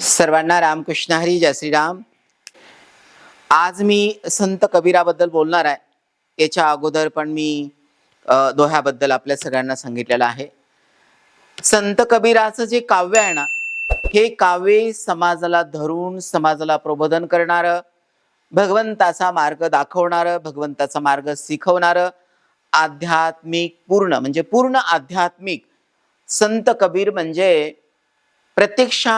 सर्वांना रामकृष्ण हरी जय श्रीराम. आज मी संत कबीराबद्दल बोलणार आहे. याच्या अगोदर पण मी दोह्याबद्दल आपल्या सगळ्यांना सांगितलेलं आहे. संत कबीराचं जे काव्य आहे ना हे काव्य समाजाला धरून समाजाला प्रबोधन करणारं भगवंताचा मार्ग दाखवणारं भगवंताचा मार्ग शिकवणारं आध्यात्मिक पूर्ण म्हणजे पूर्ण आध्यात्मिक संत कबीर म्हणजे प्रत्यक्षा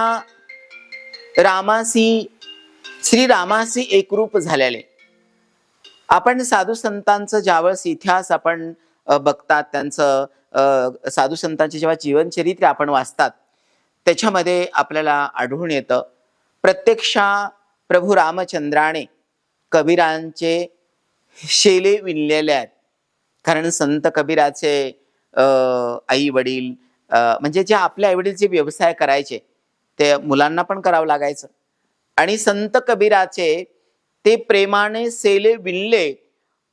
रामासी श्री रामासी एकरूप झालेले. आपण साधू संतांचं ज्यावेळेस इतिहास आपण बघतात त्यांचं साधू संतांचे जेव्हा जीवनचरित्र आपण वाचतात त्याच्यामध्ये आपल्याला आढळून येतं प्रत्यक्षा प्रभू रामचंद्राने कबीरांचे शेले विणलेले आहेत. कारण संत कबीराचे आई वडील म्हणजे जे आपले आई वडील जे व्यवसाय करायचे ते मुलांना पण करावं लागायचं. आणि संत कबीराचे ते प्रेमाने सेले विणले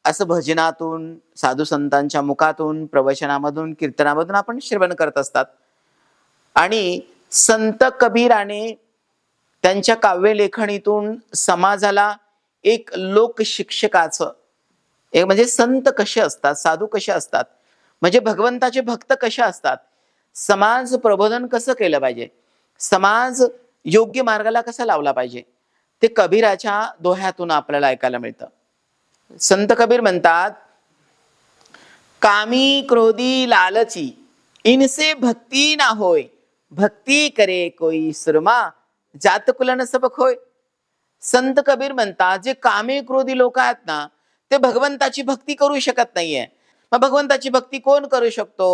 असं भजनातून साधू संतांच्या मुखातून प्रवचनामधून कीर्तनामधून आपण श्रवण करत असतात. आणि संत कबीराने त्यांच्या काव्यलेखणीतून समाजाला एक लोकशिक्षकाचं एक म्हणजे संत कसे असतात साधू कसे असतात म्हणजे भगवंताचे भक्त कसे असतात समाज प्रबोधन कसं केलं पाहिजे? समाज योग्य मार्गाला कसा लावला पाहिजे? ते कबीराच्या दोह्यातून आपल्याला ऐकायला मिळतं. संत कबीर म्हणतात कामी क्रोधी लालची इनसे भक्ती ना होय भक्ती करे कोई सुरमा जातकुल न सबक होय. संत कबीर म्हणतात जे कामे क्रोधी लोक आहेत ना ते भगवंताची भक्ती करू शकत नाहीये. मग भगवंताची भक्ती कोण करू शकतो?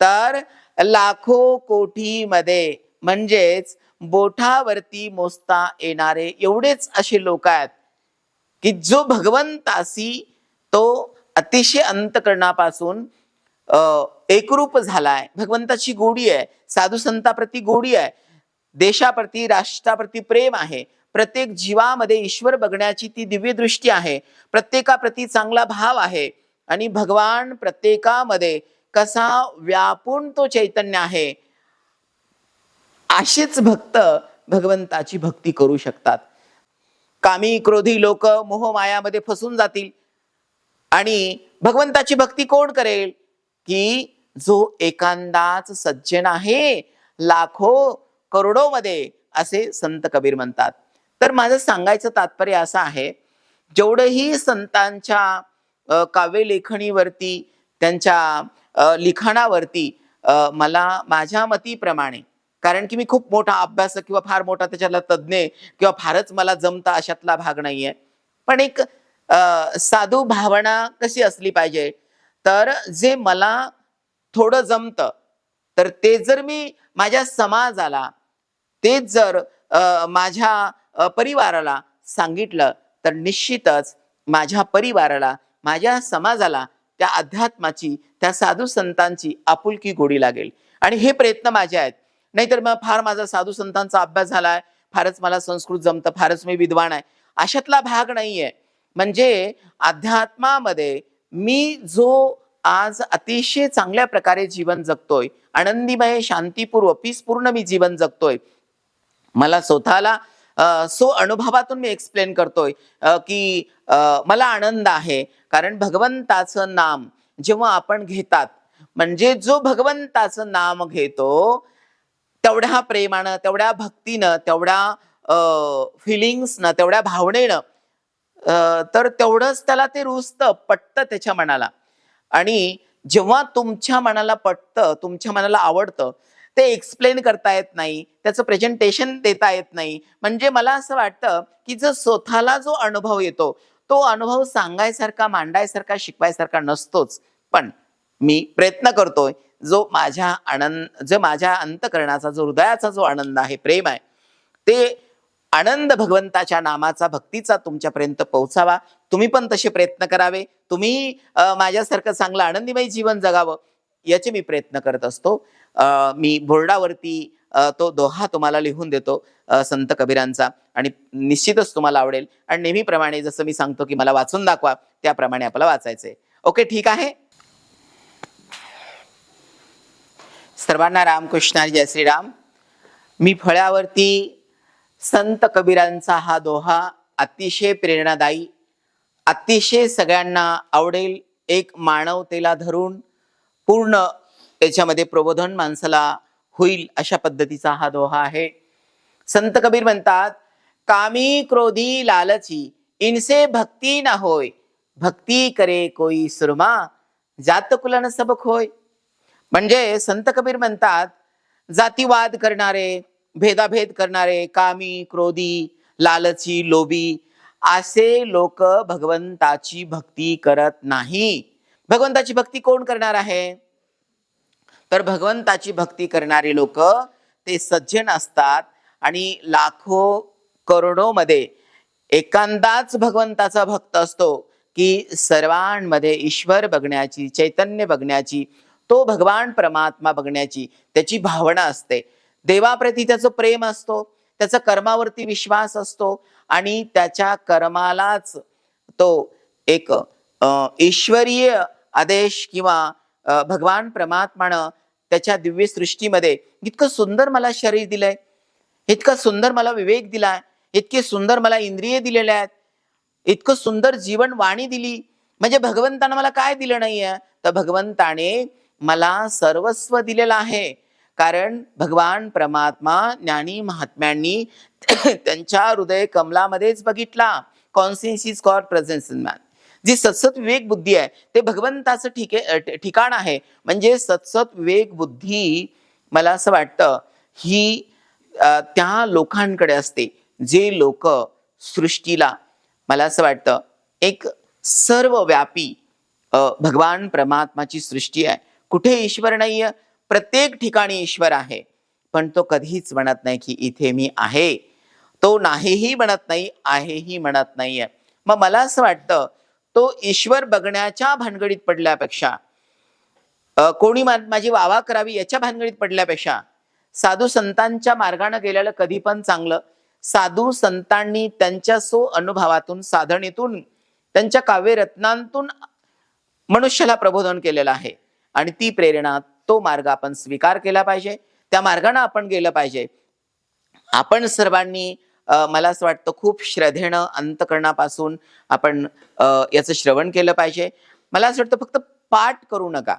तर लाखो कोटी मध्ये म्हणजेच बोठावरती मोजता येणारे एवढेच असे लोक आहेत की जो भगवंतासी तो अतिशय अंतकरणापासून एकरूप झालाय. भगवंताची गोडी आहे साधू संताप्रती गोडी आहे देशाप्रती राष्ट्राप्रती प्रेम आहे. प्रत्येक जीवामध्ये ईश्वर बघण्याची ती दिव्य दृष्टी आहे. प्रत्येकाप्रती चांगला भाव आहे. आणि भगवान प्रत्येकामध्ये कसा व्यापून तो चैतन्य आहे असेच भक्त भगवंताची भक्ती करू शकतात. कामी क्रोधी लोक मोहमायामध्ये फसून जातील. आणि भगवंताची भक्ती कोण करेल? की जो एकांदाच सज्जन आहे लाखो करोडो मध्ये असे संत कबीर म्हणतात. तर माझं सांगायचं तात्पर्य असं आहे जेवढंही संतांच्या काव्यलेखणीवरती त्यांच्या लिखाणावरती मला माझ्या मतीप्रमाणे कारण की मी खूप मोठा अभ्यासक किंवा फार मोठा त्याच्यातला तज्ज्ञ किंवा फारच मला जमता अशातला भाग नाहीये. पण एक साधू भावना कशी असली पाहिजे? तर जे मला थोडं जमतं तर ते जर मी माझ्या समाजाला तेच जर माझ्या परिवाराला सांगितलं तर निश्चितच माझ्या परिवाराला माझ्या समाजाला त्या अध्यात्माची त्या साधू संतांची आपुलकी गोडी लागेल. आणि हे प्रयत्न माझे आहेत. नाहीतर मग फार माझा साधू संतांचा अभ्यास झालाय फारच मला संस्कृत जमतं फारच मी विद्वान आहे. अशातला भाग नाहीये. म्हणजे अध्यात्मामध्ये मी जो आज अतिशय चांगल्या प्रकारे जीवन जगतोय आनंदीमय शांतीपूर्व पीसपूर्ण मी जीवन जगतोय मला स्वतःला सो अनुभवातून मी एक्सप्लेन करतोय की मला आनंद आहे. कारण भगवंताचं नाम जेव्हा आपण घेतात म्हणजे जो भगवंताचं नाम घेतो तेवढ्या प्रेमानं तेवढ्या भक्तीनं तेवढ्या फिलिंग्सनं तेवढ्या भावनेनं तर तेवढंच त्याला ते रुजतं पटतं त्याच्या मनाला. आणि जेव्हा तुमच्या मनाला पटतं तुमच्या मनाला आवडतं ते एक्सप्लेन करता येत नाही त्याचं प्रेझेंटेशन देता येत नाही. म्हणजे मला असं वाटतं की जो स्वतःला जो अनुभव येतो तो अनुभव सांगायसारखा मांडायसारखा शिकवायसारखा नसतोच. पण मी प्रयत्न करतोय जो माझ्या आनंद जो माझ्या अंतकरणाचा जो हृदयाचा जो आनंद आहे प्रेम आहे ते आनंद भगवंताच्या नामाचा भक्तीचा तुमच्यापर्यंत पोहोचावा. तुम्ही पण तसे प्रयत्न करावे. तुम्ही माझ्यासारखं चांगलं आनंदीमय जीवन जगावं याचे मी प्रयत्न करत असतो. मी बोर्डावरती तो दोहा तुम्हाला लिहून देतो संत कबीरांचा. आणि निश्चितच तुम्हाला आवडेल. आणि नेहमीप्रमाणे जसं मी सांगतो की मला वाचून दाखवा त्याप्रमाणे आपल्याला वाचायचंय. ओके ठीक आहे? सर्वांना रामकृष्ण जय श्रीराम. मी फळ्यावरती संत कबीरांचा हा दोहा अतिशय प्रेरणादायी अतिशय सगळ्यांना आवडेल एक मानवतेला धरून पूर्ण त्याच्यामध्ये प्रबोधन माणसाला होईल अशा पद्धतीचा हा दोहा आहे. संत कबीर म्हणतात कामी क्रोधी लालची इनसे भक्ती ना होय भक्ती करे कोई सुरमा जात कुलन सबक होय म्हणजे संत कबीर म्हणतात जातीवाद करणारे भेदाभेद करणारे कामी क्रोधी लालची लोभी असे लोक भगवंताची भक्ती करत नाही. भगवंताची भक्ती कोण करणार आहे? तर भगवंताची भक्ती करणारे लोक ते सज्जन असतात आणि लाखो करोडोमध्ये एकांदाच भगवंताचा भक्त असतो की सर्वांमध्ये ईश्वर बघण्याची चैतन्य बघण्याची तो भगवान परमात्मा बघण्याची त्याची भावना असते. देवाप्रती त्याचं प्रेम असतो त्याचा कर्मावरती विश्वास असतो आणि त्याच्या कर्मालाच तो एक ईश्वरीय आदेश किंवा भगवान परमात्मानं त्याच्या दिव्य सृष्टीमध्ये इतकं सुंदर मला शरीर दिलंय इतकं सुंदर मला विवेक दिलाय इतके सुंदर मला इंद्रिय दिलेले आहेत इतकं सुंदर जीवन वाणी दिली. म्हणजे भगवंतानं मला काय दिलं नाहीये? तर भगवंताने मला सर्वस्व दिलेलं आहे. कारण भगवान परमात्मा ज्ञानी महात्म्यांनी त्यांच्या हृदय कमलामध्येच बघितला. Conscience is core presence in man जी सतसत विवेक बुद्धी आहे ते भगवंताचं ठिके ठिकाण आहे. म्हणजे सतसत विवेक बुद्धी मला असं वाटतं ही त्या लोकांकडे असते. जे लोक सृष्टीला मला असं वाटतं एक सर्वव्यापी भगवान परमात्माची सृष्टी आहे. कुठे ईश्वर नाहीये? प्रत्येक ठिकाणी ईश्वर आहे. पण तो कधीच म्हणत नाही की इथे मी आहे. तो नाहीही म्हणत नाही आहेही म्हणत नाहीये. मग मला असं वाटतं तो ईश्वर बघण्याच्या भानगडीत पडल्यापेक्षा कोणी माझी वावा करावी याच्या भानगडीत पडल्यापेक्षा साधू संतांच्या मार्गाने गेलेलं कधी पण चांगलं. साधू संतांनी त्यांच्या सो अनुभवातून साधनेतून त्यांच्या काव्यरत्नांतून मनुष्याला प्रबोधन केलेलं आहे. आणि ती प्रेरणा तो मार्ग आपण स्वीकार केला पाहिजे. त्या मार्गाने आपण गेलं पाहिजे. आपण सर्वांनी मला असं वाटतं खूप श्रद्धेनं अंतकरणापासून आपण याचं श्रवण केलं पाहिजे. मला असं वाटतं फक्त पाठ करू नका.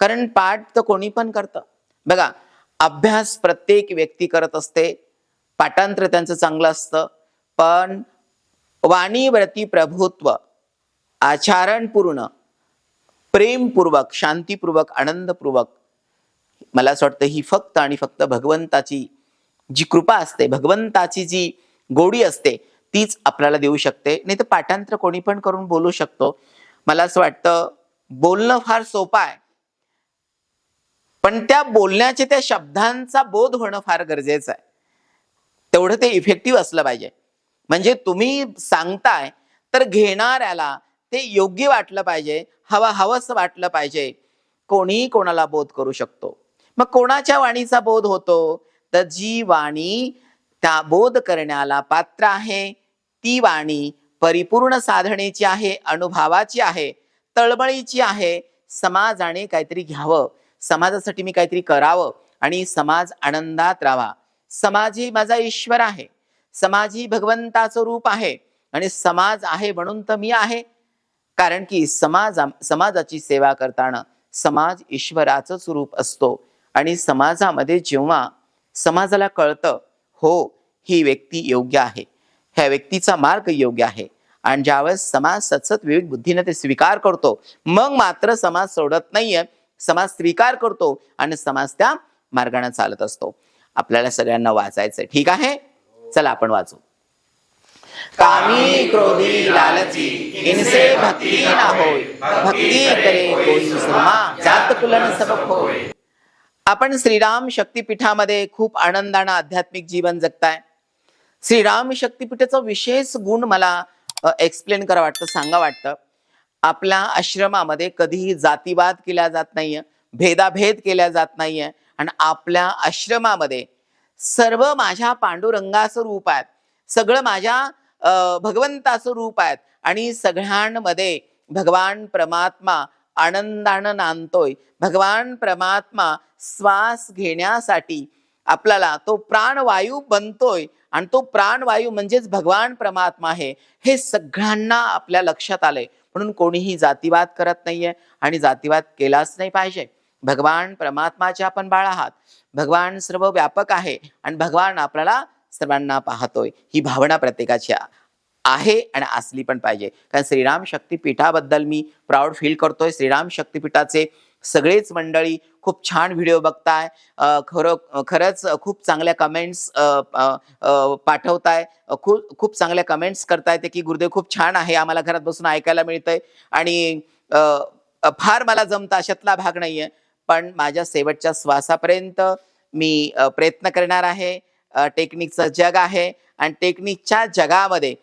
कारण पाठ तर कोणी पण करतं. बघा अभ्यास प्रत्येक व्यक्ती करत असते. पाठांतर त्यांचं चांगलं असतं. पण वाणीवरती प्रभुत्व आचरणपूर्ण प्रेमपूर्वक शांतीपूर्वक आनंदपूर्वक. मला असं वाटतं ही फक्त आणि फक्त भगवंताची जी कृपा असते भगवंताची जी गोडी असते तीच आपल्याला देऊ शकते. नाही तर पाठांतर कोणी पण करून बोलू शकतो. मला असं वाटतं बोलणं फार सोपं आहे. पण त्या बोलण्याचे त्या शब्दांचा बोध होणं फार गरजेचं आहे. तेवढं ते इफेक्टिव्ह असलं पाहिजे. म्हणजे तुम्ही सांगताय तर घेणाऱ्याला ते योग्य वाटलं पाहिजे हवा हवस वाटलं पाहिजे. कोणी कोणाला बोध करू शकतो. मग कोणाच्या वाणीचा बोध होतो? तर जी वाणी त्या बोध करण्याला पात्र आहे ती वाणी परिपूर्ण साधनेची आहे अनुभवाची आहे तळमळीची आहे. समाजाने काहीतरी घ्यावं. समाजासाठी मी काहीतरी करावं आणि समाज आनंदात राहावा. समाज ही माझा ईश्वर आहे. समाज ही भगवंताचं रूप आहे. आणि समाज आहे म्हणून तर मी आहे. कारण की समाज समाजाची सेवा करताना समाज ईश्वराचं स्वरूप असतो. आणि समाजामध्ये जेव्हा समाजाला कळतं हो ही व्यक्ती योग्य आहे ह्या व्यक्तीचा मार्ग योग्य आहे आणि ज्यावेळेस समाज सतसत विवेक बुद्धीने ते स्वीकार करतो मग मात्र समाज सोडत नाहीये समाज स्वीकार करतो आणि समाज त्या मार्गाने चालत असतो. आपल्याला सगळ्यांना वाचायचं ठीक आहे? चला आपण वाचू. कामी क्रोधी लालची इनसे भक्ती न होय. भक्ती करे कोई सुमा जात कुलन सबक होय आपण श्रीराम शक्तीपीठामध्ये खूप आनंदानं आध्यात्मिक जीवन जगताय. श्रीराम शक्तीपीठाचा विशेष गुण मला एक्सप्लेन करा वाटतं सांगा वाटतं. आपल्या आश्रमामध्ये कधीही जातीवाद केला जात नाहीये भेदाभेद केला जात नाहीये आणि आपल्या आश्रमामध्ये सर्व माझ्या पांडुरंगाचं रूप आहेत सगळं माझ्या भगवंताचं रूप आहेत. आणि सगळ्यांमध्ये भगवान परमात्मा आनंदानं नांदतोय. भगवान परमात्मा श्वास घेण्यासाठी आपल्याला तो प्राणवायू बनतोय. आणि तो प्राणवायू म्हणजेच भगवान परमात्मा आहे हे सगळ्यांना आपल्या लक्षात आलंय. म्हणून कोणीही जातीवाद करत नाहीये आणि जातीवाद केलाच नाही पाहिजे. भगवान परमात्माचे आपण बाळ आहात. भगवान सर्व व्यापक आहे. आणि भगवान आपल्याला सर्वांना पाहतोय. ही भावना प्रत्येकाची आहे आणि असली पण पाहिजे. कारण श्रीराम शक्तीपीठाबद्दल मी प्राऊड फील करतोय. श्रीराम शक्तीपीठाचे सगळेच मंडळी खूप छान व्हिडिओ बघताय. खरं खरंच खूप चांगल्या कमेंट्स पाठवताय. खूप खूप चांगल्या कमेंट्स करताय ते की गुरुदेव खूप छान आहे. आम्हाला घरात बसून ऐकायला मिळतंय. आणि फार मला जमतं अशातला भाग नाहीये. पण माझ्या शेवटच्या श्वासापर्यंत मी प्रयत्न करणार आहे. टेक्निकचं जग आहे आणि टेक्निकच्या जगामध्ये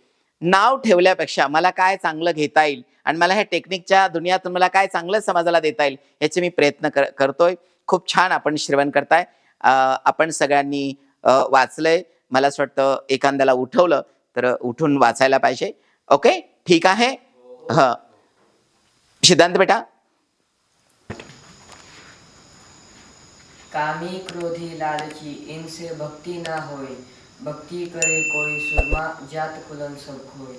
नाव ठेवल्यापेक्षा मला काय चांगलं घेता येईल आणि मला ह्या टेक्निकच्या दुनियातून मला काय चांगलं समाजाला देता येईल याचे मी प्रयत्न कर करतोय. खूप छान आपण श्रवण करताय. आपण सगळ्यांनी वाचलंय. मला असं वाटतं एखाद्याला उठवलं तर उठून वाचायला पाहिजे. ओके? ठीक आहे? ह. सिद्धांत बेटा? कामी क्रोधी लालची इनसे भक्ति ना होय. भक्ति करे कोई सुरमा जात कुलन सब खोय